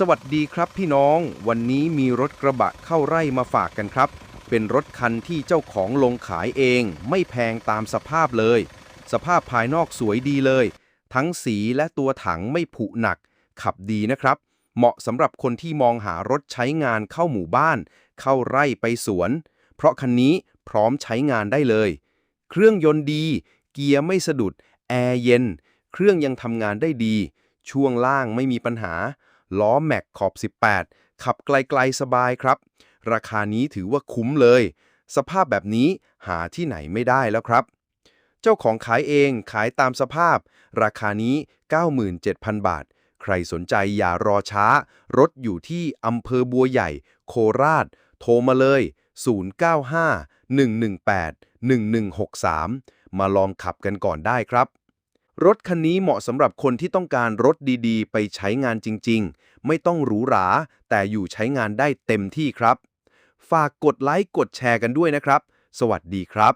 สวัสดีครับพี่น้อง วันนี้มีรถกระบะเข้าไร่มาฝากกันครับ เป็นรถคันที่เจ้าของลงขายเอง ไม่แพงตามสภาพเลย สภาพภายนอกสวยดีเลย ทั้งสีและตัวถังไม่ผุหนัก ขับดีนะครับ เหมาะสำหรับคนที่มองหารถใช้งานเข้าหมู่บ้าน เข้าไร่ไปสวน เพราะคันนี้พร้อมใช้งานได้เลย เครื่องยนต์ดี เกียร์ไม่สะดุด แอร์เย็น เครื่องยังทำงานได้ดี ช่วงล่างไม่มีปัญหา ล้อแม็กขอบ 18 ขับไกลๆสบายครับ ราคานี้ถือว่าคุ้มเลย สภาพแบบนี้หาที่ไหนไม่ได้แล้วครับ เจ้าของขายเองขายตามสภาพ ราคานี้ 97,000 บาท ใครสนใจอย่ารอช้า รถอยู่ที่อำเภอบัวใหญ่ โคราช โทรมาเลย 095-118-1163 มาลองขับกันก่อนได้ครับ รถคันนี้เหมาะสำหรับคนที่ต้องการรถดีๆ ไปใช้งานจริงๆ ไม่ต้องหรูหรา แต่อยู่ใช้งานได้เต็มที่ครับ ฝากกดไลค์กดแชร์กันด้วยนะครับ สวัสดีครับ